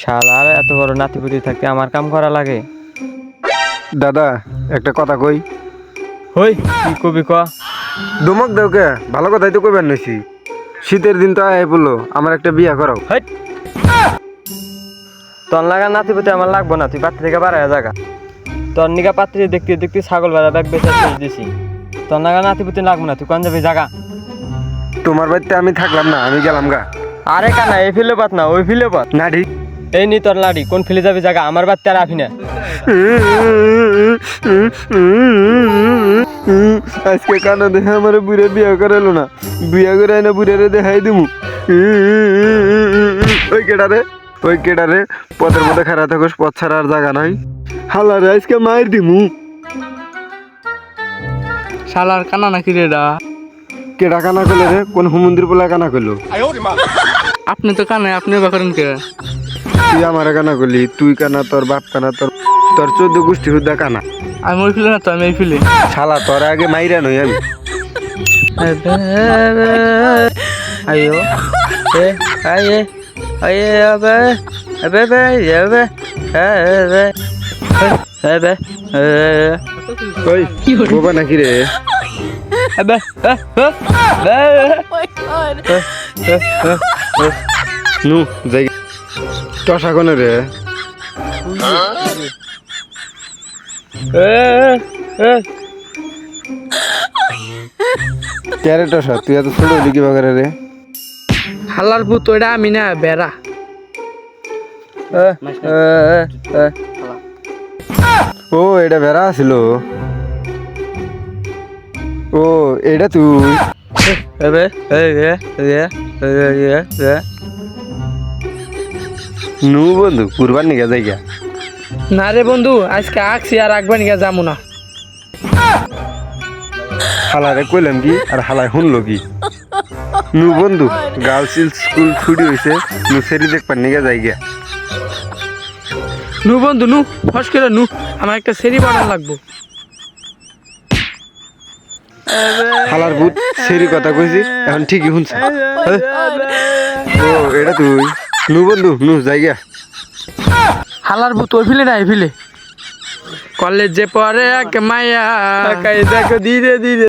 শালার এত বড় নাতিপুতি থাকতে আমার কাম করা লাগে? দাদা একটা কথা কই। হই কি কবি ক? দুমক দেওকে ভালো কথাই তো কইবার নইছি। শীতের দিন তো আয় বলল আমার একটা বিয়া করাও। হই তোর লাগা নাতিপুতি আমার লাগবো না তুই পাত্রী থেকে বাড়ায় জায়গা তোর নিকা পাত্রী দেখতে দেখতে ছাগল বেড়া ব্যাগ বেচা শেষ দিছি। তোর লাগা নাতিপুতি লাগবো না তুই কোন যাবি জায়গা তোমার বাড়িতে আমি থাকলাম না আমি গেলাম গা। আরে কানা এই ফিলে পাত না ওই ফিলে পাত না ঠিক। এই নি তোর লাড়ি কোন ফেলে যাবি জায়গা আমার বাদ তার আফি না। আজকে কানা দেখে আমার বুড়ে বিয়া করালো না। বিয়া করে না বুড়ে দেখাই দিমু। ওই কেডারে ওই কেডারে পথের মধ্যে খারাপ থাকোস পথ ছাড়া আর জায়গা নাই। হালারে আজকে মায়ের দিমু। শালার কানা নাকি রে ডা? কেডা কানা করলে রে? কোন হুমন্দির পোলা কানা করল আপনি তো কানাই আপনি বা করেন কে? তুই আমার কানা করলি তুই কানা তোর বাপ কানা তোর তোর চোদ্দ গোষ্ঠী হুদা কানা আমি ওই ফিলে না তো আমি এই ফিলে শালা তোর আগে মাইরা নই আমি আয়ো এ আয়ে আয়ে আবে আবে বে আবে আবে আবে ওই বোবা নাকি রে আবে নু যাই টসা কোনে রে ক্যারে টসা তুই এত ছোট হলি কি বাগারে রে হালার ভূত ওইটা আমি না বেড়া ও এটা বেড়া আছিল ও এটা তুই আবে নু বন্ধু কুরবান নিকে যাই গা না রে বন্ধু আজকে আঁকছি আর আঁকবা নিকে যাব না। হালারে কইলাম কি আর হালায় শুনলো কি? নু বন্ধু গার্লস স্কুল ছুটি হয়েছে নু সেরি দেখবার নিকে যাই গা নু বন্ধু নু ফস করে নু আমার একটা সেরি বাড়ান লাগবো। হালার ভূত সেরি কথা কইছি এখন ঠিকই শুনছে ও এটা তুই। নু বন্ধু নু জায়গা। হালার ভূত ওই ফিলে না এই ফিলে। কলেজে পরে এক মায়া। দেখো ধীরে ধীরে।